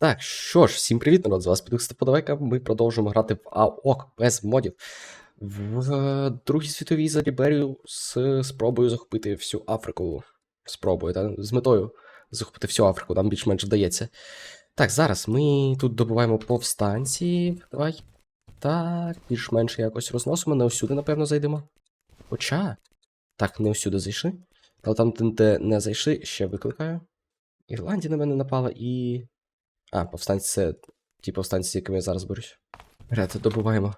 Так, що ж, всім привіт, народ, з вас Підух Степодавайка. Ми продовжуємо грати в АОК без модів. В е, Другій світовій за Ліберію з спробою захопити всю Африку. Спробую, та з метою захопити всю Африку, нам більш-менш вдається. Так, зараз ми тут добуваємо повстанці. Давай. Так, більш-менш якось розносимо. Не усюди, напевно, зайдемо. Хоча. Так, не усюди зайшли. Але там, де не зайшли, ще викликаю. Ірландія на мене напала і. А, повстанці це ті повстанці, якими я зараз борюсь. Ред, добуваємо.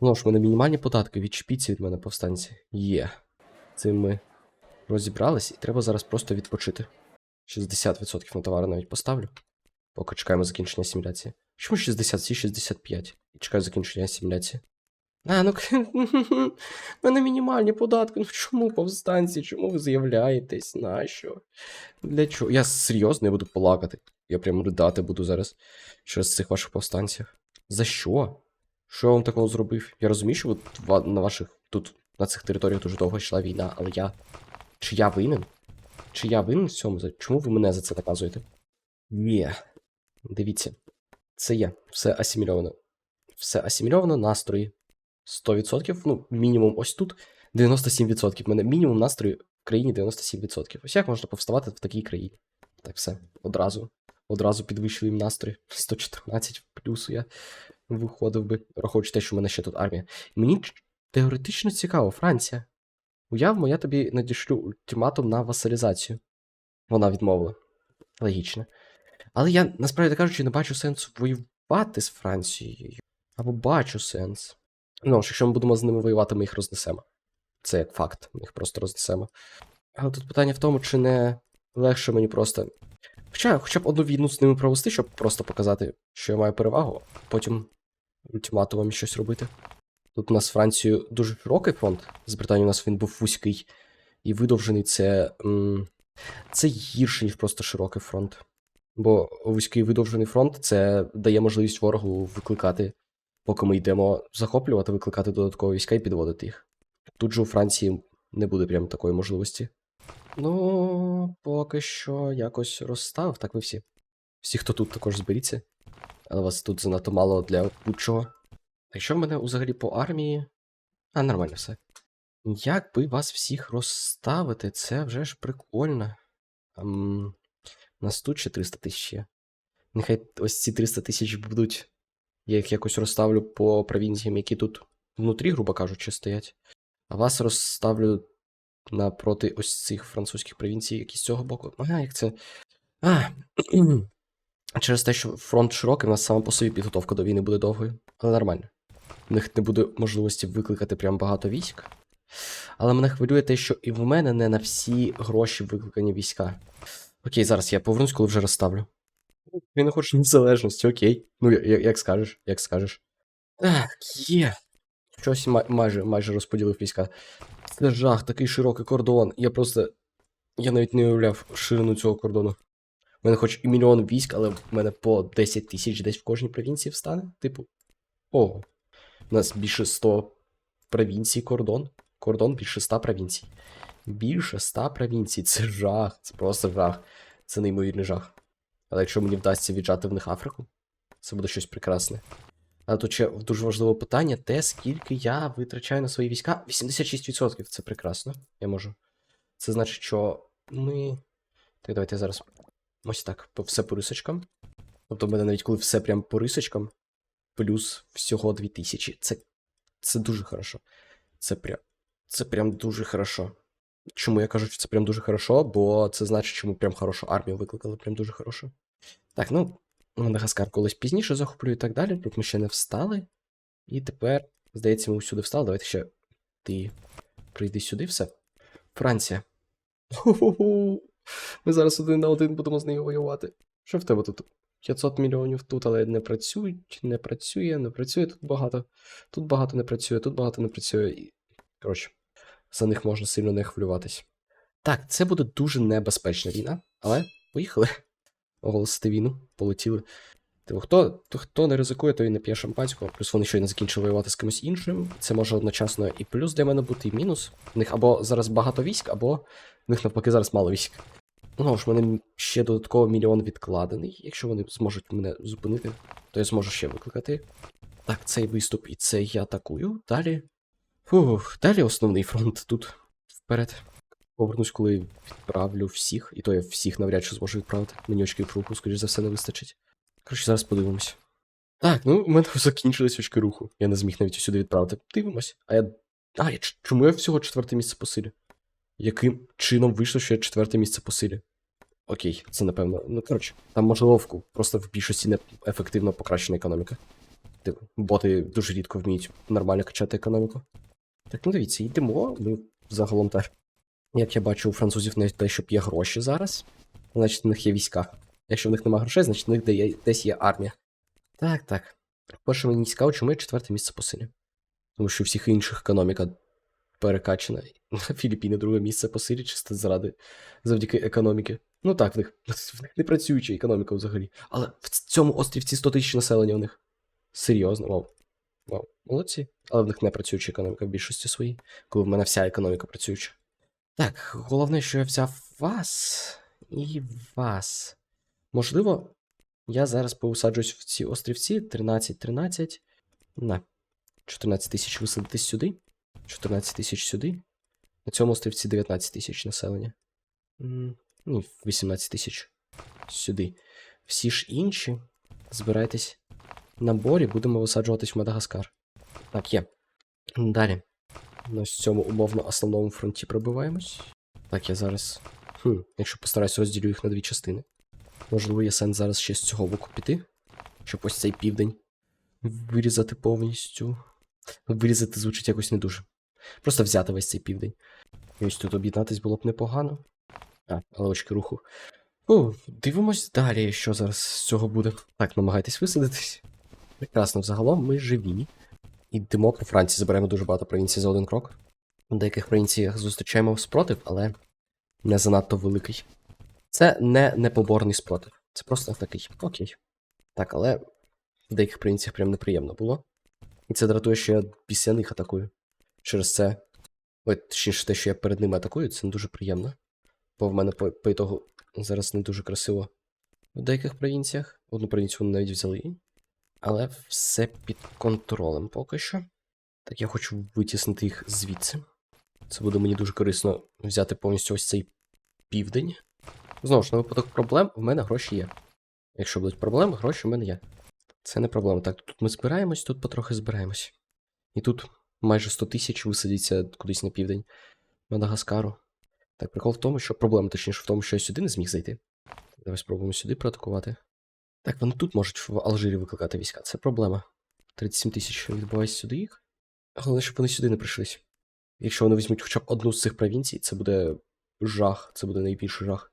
Ну ж, в мене мінімальні податки, відчепіться від мене повстанці. Є. Цим ми розібрались, і треба зараз просто відпочити. 60% на товари навіть поставлю. Поки чекаємо закінчення асиміляції. Чому 60, всі 65? І чекаю закінчення асиміляції. А, ну в мене мінімальні податки. Ну чому повстанці? Чому ви з'являєтесь? Нащо? Для чого? Я серйозно я буду плакати. Я прям ридати буду зараз через цих ваших повстанців. За що? Що я вам такого зробив? Я розумію, що от на ваших тут, на цих територіях дуже довго йшла війна, але я. Чи я винен? Чи я винен в цьому? Чому ви мене за це наказуєте? Ні. Дивіться. Це є. Все асимільовано. Все асимільовано, настрої. 100%, ну, мінімум ось тут 97%. У мене мінімум настрою в країні 97%. Ось як можна повставати в такій країні? Так, все, одразу. Одразу підвищили їм настрій. 114 в плюсу я виходив би, враховуючи те, що в мене ще тут армія. Мені теоретично цікаво, Франція. Уявмо, я тобі надішлю ультиматум на васалізацію. Вона відмовила. Логічно. Але я, насправді кажучи, не бачу сенсу воювати з Францією. Або бачу сенс. Ну, ж, якщо ми будемо з ними воювати, ми їх рознесемо. Це як факт, ми їх просто рознесемо. Але тут питання в тому, чи не легше мені просто. Хоча, хоча б одну війну з ними провести, щоб просто показати, що я маю перевагу, а потім ультиматумом щось робити. Тут у нас з Францією дуже широкий фронт. З Британією у нас він був вузький і видовжений це. Це гірше, ніж просто широкий фронт. Бо вузький видовжений фронт це дає можливість ворогу викликати, поки ми йдемо захоплювати, викликати додаткові війська і підводити їх. Тут же у Франції не буде прям такої можливості. Ну, поки що якось розставив, так ви всі. Всі, хто тут також зберіться. Але вас тут занадто мало для будь-чого. Так що в мене взагалі по армії. А, нормально все. Як би вас всіх розставити, це вже ж прикольно. Ем, нас тут ще 300 тисяч є. Нехай ось ці 300 тисяч будуть. Я їх якось розставлю по провінціям, які тут внутрі, грубо кажучи, стоять. А вас розставлю напроти ось цих французьких провінцій, які з цього боку. Ага, як це. А, через те, що фронт широкий, в нас сама по собі підготовка до війни буде довгою, але нормально. У них не буде можливості викликати прям багато військ. Але мене хвилює те, що і в мене не на всі гроші викликані війська. Окей, зараз я повернусь, коли вже розставлю. Я не хочу незалежності, окей. Ну, я- я- як скажеш, як скажеш. Так, є. Щось май- майже, майже розподілив війська. Це жах, такий широкий кордон. Я просто. Я навіть не уявляв ширину цього кордону. У мене хоч і мільйон військ, але в мене по 10 тисяч десь в кожній провінції встане. Типу. Ого. У нас більше 100 провінцій кордон. Кордон більше 100 провінцій. Більше 100 провінцій. Це жах. Це просто жах. Це неймовірний жах. Але якщо мені вдасться віджати в них Африку, це буде щось прекрасне. А тут ще дуже важливе питання: те, скільки я витрачаю на свої війська? 86%. Це прекрасно. Я можу. Це значить, що ми. Так, давайте я зараз. Ось так, все по рисочкам. Тобто, в мене навіть коли все прям по рисочкам, плюс всього 2000. Це, це дуже хорошо. Це прям. Це прям дуже хорошо. Чому я кажу, що це прям дуже хорошо? Бо це значить, що ми прям хорошу армію викликали, прям дуже хорошо. Так, ну, Мадагаскар колись пізніше захоплю і так далі. Тут ми ще не встали. І тепер, здається, ми всюди встали. Давайте ще ти прийди сюди, все. Франція. Ху-ху-ху. Ми зараз один на один будемо з нею воювати. Що в тебе тут? 500 мільйонів тут, але не працюють, не працює, не працює тут багато. Тут багато не працює, тут багато не працює. І... Коротше, за них можна сильно не хвилюватись. Так, це буде дуже небезпечна війна, але поїхали. Оголосити війну, полетіли. Типу, хто, хто не ризикує, той не п'є шампанського, плюс вони щойно закінчили воювати з кимось іншим. Це може одночасно і плюс для мене бути, і мінус. У них або зараз багато військ, або в них навпаки зараз мало військ. Ну ж, в мене ще додатково мільйон відкладений. Якщо вони зможуть мене зупинити, то я зможу ще викликати. Так, цей виступ і цей я атакую. Далі. Фух, далі основний фронт тут вперед. Повернусь, коли відправлю всіх, і то я всіх навряд чи зможу відправити. Мені очків руху, скоріш за все, не вистачить. Коротше, зараз подивимось. Так, ну у мене закінчились очки руху. Я не зміг навіть сюди відправити. Дивимось. А я. А, я чому я всього четверте місце по силі? Яким чином вийшло, що я четверте місце по силі? Окей, це напевно. Ну, коротше, там можливо просто в більшості не ефективно покращена економіка. Типу, боти дуже рідко вміють нормально качати економіку. Так, ну дивіться, йдемо. Ми загалом так. Як я бачу, у французів не те, щоб є гроші зараз. Значить, у них є війська. Якщо в них немає грошей, значить у них десь є армія. Так, так. Перше мені цікаво, чому я четверте місце по силі. Тому що у всіх інших економіка перекачана. Філіппіни друге місце по силі, чисто заради завдяки економіки. Ну так, в них, в них не працююча економіка взагалі. Але в цьому острівці 100 тисяч населення у них. Серйозно, вау. Вау, молодці. Але в них не працююча економіка в більшості своїй, коли в мене вся економіка працююча. Так, головне, що я взяв вас і вас. Можливо, я зараз поусаджусь в ці острівці 13-13. На. 14 тисяч висадитись сюди. 14 тисяч сюди. На цьому острівці 19 тисяч населення. Ну, 18 тисяч сюди. Всі ж інші. Збирайтесь на борі, будемо висаджуватись в Мадагаскар. Так, є. Далі. На ось цьому умовно основному фронті пробиваємось. Так, я зараз. Хм, якщо постараюсь, розділю їх на дві частини. Можливо, є сенс зараз ще з цього боку піти, щоб ось цей південь вирізати повністю. Вирізати звучить якось не дуже. Просто взяти весь цей південь. І ось тут об'єднатись було б непогано. А, але очки руху. О, дивимось далі, що зараз з цього буде. Так, намагайтесь висадитись. Прекрасно, взагалом ми живі. Йдемо по Франції, заберемо дуже багато провінцій за один крок. У деяких провінціях зустрічаємо спротив, але не занадто великий. Це не непоборний спротив. Це просто такий. Окей. Так, але в деяких провінціях прям неприємно було. І це дратує, що я після них атакую. Через це. Ой, точніше, те, що я перед ними атакую, це не дуже приємно. Бо в мене по, по ітогу зараз не дуже красиво в деяких провінціях. Одну провінцію вони навіть взяли. Але все під контролем поки що. Так я хочу витіснити їх звідси. Це буде мені дуже корисно взяти повністю ось цей південь. Знову ж, на випадок проблем в мене гроші є. Якщо будуть проблеми, гроші в мене є. Це не проблема. Так, тут ми збираємось, тут потрохи збираємось. І тут майже 100 тисяч висадиться кудись на південь Мадагаскару. Так, прикол в тому, що проблема, точніше, в тому, що я сюди не зміг зайти. Давай спробуємо сюди проатакувати. Так, вони тут можуть в Алжирі викликати війська. Це проблема. 37 тисяч відбувається сюди їх. Головне, щоб вони сюди не прийшлись. Якщо вони візьмуть хоча б одну з цих провінцій, це буде жах, це буде найбільший жах,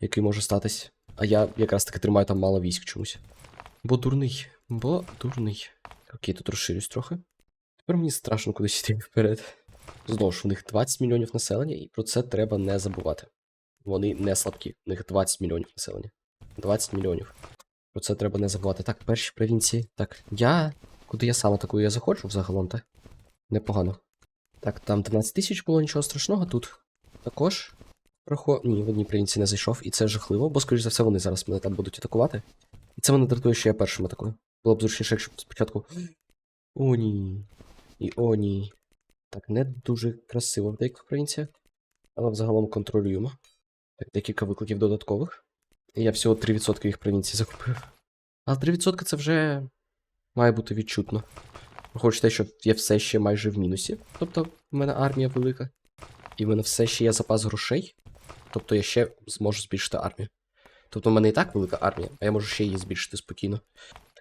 який може статись. А я якраз таки тримаю там мало військ чомусь. Бо дурний, бо дурний. Окей, тут розширюсь трохи. Тепер мені страшно кудись йти вперед. Знову ж, у них 20 мільйонів населення, і про це треба не забувати. Вони не слабкі, у них 20 мільйонів населення. 20 мільйонів. Про це треба не забувати. Так, перші провінції. Так, я. Куди я сам атакую? Я заходжу взагалом, так? Непогано. Так, там 12 тисяч було нічого страшного тут. Також. Прохо... Ні, в одній провінції не зайшов, і це жахливо, бо, скоріш за все, вони зараз мене там будуть атакувати. І це мене дратує, що я першим атакую. Було б зручніше, якщо спочатку. О, ні. І о, ні. Так, не дуже красиво в деяких провінціях. Але взагалом контролюємо. Так, декілька викликів додаткових. Я всього 3% їх провінцій закупив. Але 3% це вже має бути відчутно. Враховуючи те, що я все ще майже в мінусі. Тобто, в мене армія велика. І в мене все ще є запас грошей. Тобто я ще зможу збільшити армію. Тобто в мене і так велика армія, а я можу ще її збільшити спокійно.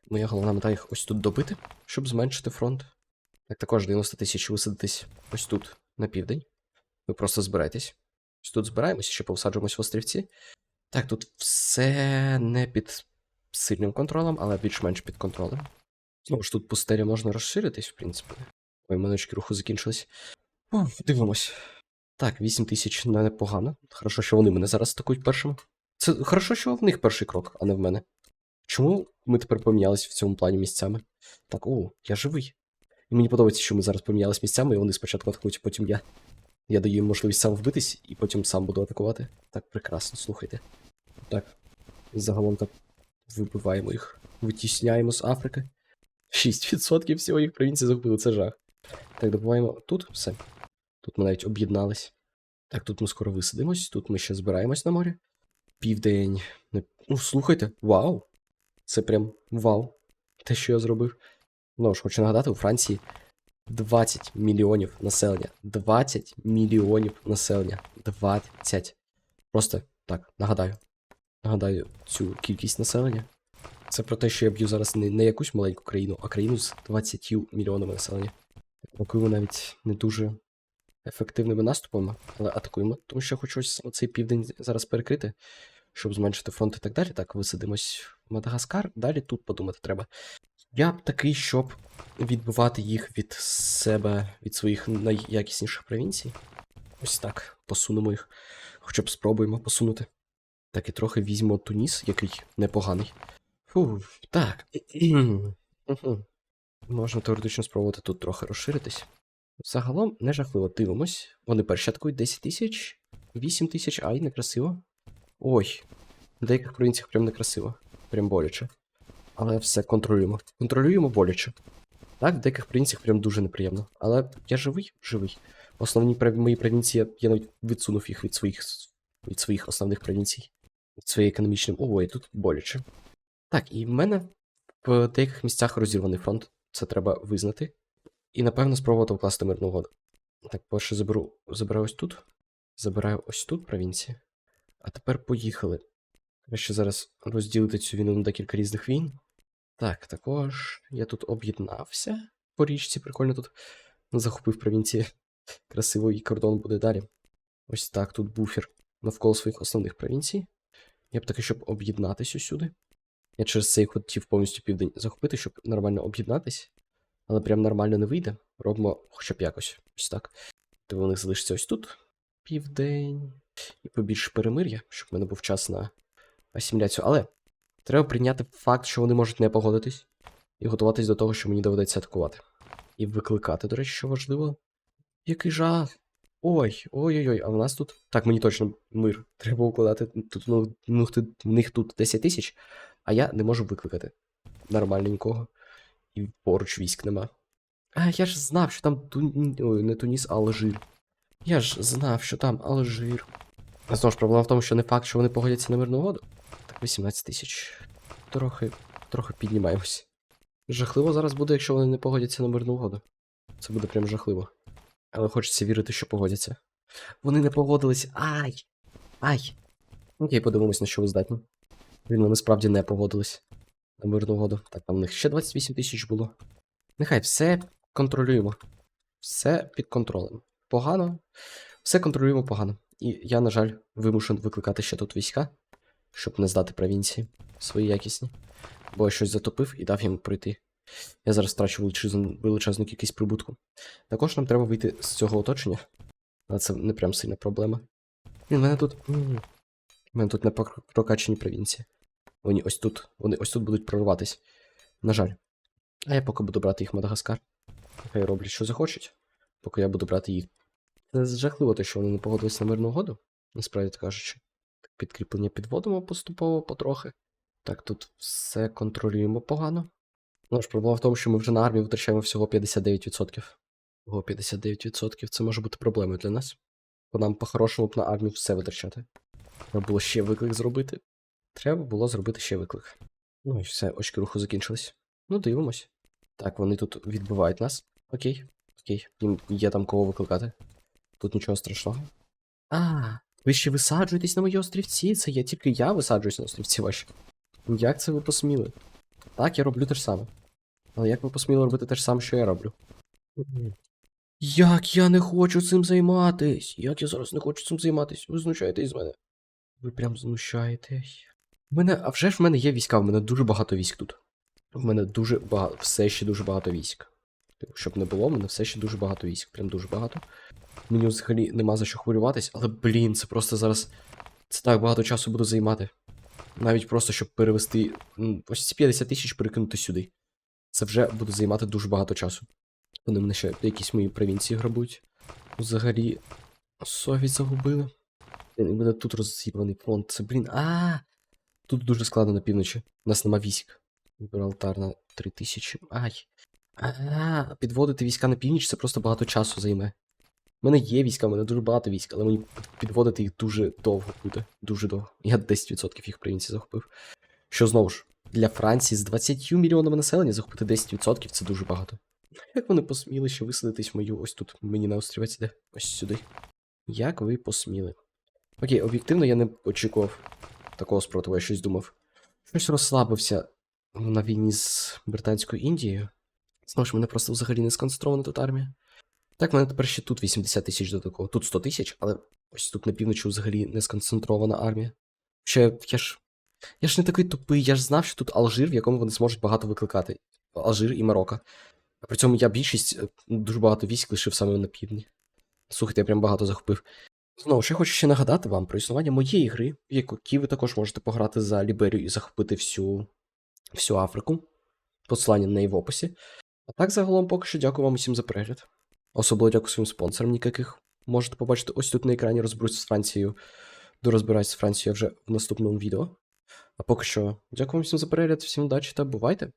Моя головна мета їх ось тут добити, щоб зменшити фронт. Так, також 90 тисяч висадитись ось тут, на південь. Ви просто збирайтесь. Ось тут збираємося, ще повсаджуємось в острівці. Так, тут все не під сильним контролем, але більш-менш під контролем. Знову ж тут пустеля можна розширитись, в принципі. Ой, миночки руху закінчились. О, дивимось. Так, 8 тисяч непогано. Хорошо, що вони мене зараз атакують першими. Це хорошо, що в них перший крок, а не в мене. Чому ми тепер помінялися в цьому плані місцями? Так, о, я живий. І мені подобається, що ми зараз помінялися місцями, і вони спочатку атакують, потім я. Я даю їм можливість сам вбитись, і потім сам буду атакувати. Так, прекрасно, слухайте. Так. Загалом так вибиваємо їх. Витісняємо з Африки. 6% всього їх провінції захопили, це жах. Так, добуваємо тут все. Тут ми навіть об'єднались. Так, тут ми скоро висадимось, тут ми ще збираємось на морі. Південь. Ну, слухайте, вау! Це прям вау. Те, що я зробив. Ну ж, хочу нагадати, у Франції 20 мільйонів населення. 20 мільйонів населення. 20. Просто так, нагадаю. Нагадаю цю кількість населення. Це про те, що я б'ю зараз не, не якусь маленьку країну, а країну з 20 мільйонами населення. Атакуємо навіть не дуже ефективними наступами, але атакуємо, тому що хочу ось цей південь зараз перекрити, щоб зменшити фронт і так далі. Так, висадимось в Мадагаскар. Далі тут подумати треба. Я б такий, щоб відбивати їх від себе, від своїх найякісніших провінцій. Ось так, посунемо їх. Хоча б спробуємо посунути. Так, і трохи візьмемо Туніс, який непоганий. Фу, так. Можна теоретично спробувати тут трохи розширитись. Загалом не жахливо. Дивимось. Вони перші атакують 10 тисяч, 8 тисяч, ай, некрасиво. Ой. В деяких провінціях прям некрасиво. Прям боляче. Але все контролюємо. Контролюємо боляче. Так, в деяких провінціях прям дуже неприємно. Але я живий? Живий. Основні мої провінції, я навіть відсунув їх від своїх від своїх основних провінцій. Від своєї економічної. Ой, тут боляче. Так, і в мене в деяких місцях розірваний фронт. Це треба визнати. І напевно спробувати укласти мирну угоду. Так, перше заберу, забираю ось тут. Забираю ось тут провінції. А тепер поїхали. Краще зараз розділити цю війну на декілька різних війн. Так, також я тут об'єднався по річці, прикольно тут захопив провінції. Красиво і кордон буде далі. Ось так, тут буфер навколо своїх основних провінцій. Я б таки, щоб об'єднатися сюди. Я через це і хотів повністю південь захопити, щоб нормально об'єднатись. Але прям нормально не вийде. Робимо хоча б якось. Ось так. То у них залишиться ось тут. Південь. І побільше перемир'я, щоб в мене був час на асиміляцію. Але треба прийняти факт, що вони можуть не погодитись, і готуватись до того, що мені доведеться атакувати. І викликати, до речі, що важливо. Який жах! Ой, ой-ой-ой, а в нас тут. Так, мені точно мир. Треба укладати. Тут ну, ну, в них тут 10 тисяч, а я не можу викликати. Нормально нікого. І поруч військ нема. А, я ж знав, що там Ту... Ой, не Туніс, а Алжир. Я ж знав, що там Алжир. А знову ж проблема в тому, що не факт, що вони погодяться на мирну угоду. Так, 18 тисяч. Трохи. трохи піднімаємось. Жахливо зараз буде, якщо вони не погодяться на мирну угоду. Це буде прям жахливо. Але хочеться вірити, що погодяться. Вони не погодились. Ай! Ай! Окей, подивимось, на що ви здатні. Він вони справді не погодились на мирну угоду. Так, там в них ще 28 тисяч було. Нехай все контролюємо. Все під контролем. Погано. Все контролюємо погано. І я, на жаль, вимушений викликати ще тут війська, щоб не здати провінції свої якісні. Бо я щось затопив і дав їм пройти. Я зараз втрачу величезну, величезну кількість прибутку. Також нам треба вийти з цього оточення. Але це не прям сильна проблема. Він, мене тут. У мене тут не прок- прокачані провінції. Вони ось тут. Вони ось тут будуть прорватись. На жаль. А я поки буду брати їх Мадагаскар. Нехай роблять, що захочуть, поки я буду брати їх. Це жахливо те, що вони не погодились на мирну угоду, насправді кажучи. Підкріплення підводимо поступово потрохи. Так, тут все контролюємо погано. Ну ж, проблема в тому, що ми вже на армію витрачаємо всього 59%. Ого, 59% це може бути проблемою для нас. Бо нам по-хорошому б на армію все витрачати. Треба було ще виклик зробити. Треба було зробити ще виклик. Ну і все, очки руху закінчились. Ну, дивимось. Так, вони тут відбивають нас. Окей, окей. Їм є там кого викликати. Тут нічого страшного. А, ви ще висаджуєтесь на мої острівці? Це я тільки я висаджуюсь на острівці ваші. Як це ви посміли? Так, я роблю те ж саме. Але як ви посміли робити те ж саме, що я роблю? Як я не хочу цим займатись? Як я зараз не хочу цим займатись? Ви знущаєтесь з мене. Ви прям знущаєтесь. У мене, а вже ж в мене є війська, в мене дуже багато військ тут. В мене дуже багато, все ще дуже багато військ. Типу, Щоб не було, в мене все ще дуже багато військ. Прям дуже багато. Мені взагалі нема за що хвилюватись, але блін, це просто зараз. Це так багато часу буду займати. Навіть просто, щоб перевести. Ось ці 50 тисяч перекинути сюди. Це вже буде займати дуже багато часу. Вони мене ще якісь мої провінції грабують. Взагалі, Совість загубили. У мене тут розсіпаний фронт. Це, блін. А. Тут дуже складно на півночі. У нас нема військ. Гібралтар на 3000. Ай. А, підводити війська на північ це просто багато часу займе. У мене є війська, у мене дуже багато військ, але мені підводити їх дуже довго буде. Дуже довго. Я 10% їх в провінції захопив. Що знову ж, для Франції з 20 мільйонами населення захопити 10% це дуже багато. Як вони посміли ще висадитись в мою ось тут, мені на острівець іде, ось сюди. Як ви посміли? Окей, об'єктивно я не очікував такого спротиву, я щось думав. Щось розслабився на війні з Британською Індією. Знову ж мене просто взагалі не сконцентрована тут армія. Так, в мене тепер ще тут 80 тисяч до. Тут 100 тисяч, але ось тут на півночі взагалі не сконцентрована армія. Ще я ж. Я ж не такий тупий, я ж знав, що тут Алжир, в якому вони зможуть багато викликати. Алжир і Марокко. А при цьому я більшість е, дуже багато військ лишив саме на півдні. Слухайте, я прям багато захопив. Знову ж я хочу ще нагадати вам про існування моєї гри, в якій ви також можете пограти за Ліберію і захопити всю, всю Африку. Посилання на неї в описі. А так, загалом, поки що дякую вам усім за перегляд. Особливо дякую своїм спонсорам, ніяких можете побачити ось тут на екрані розберусь з Францією. Дорозбираюсь з Францією вже в наступному відео. А поки що, дякую всім за перегляд, всім удачі та бувайте!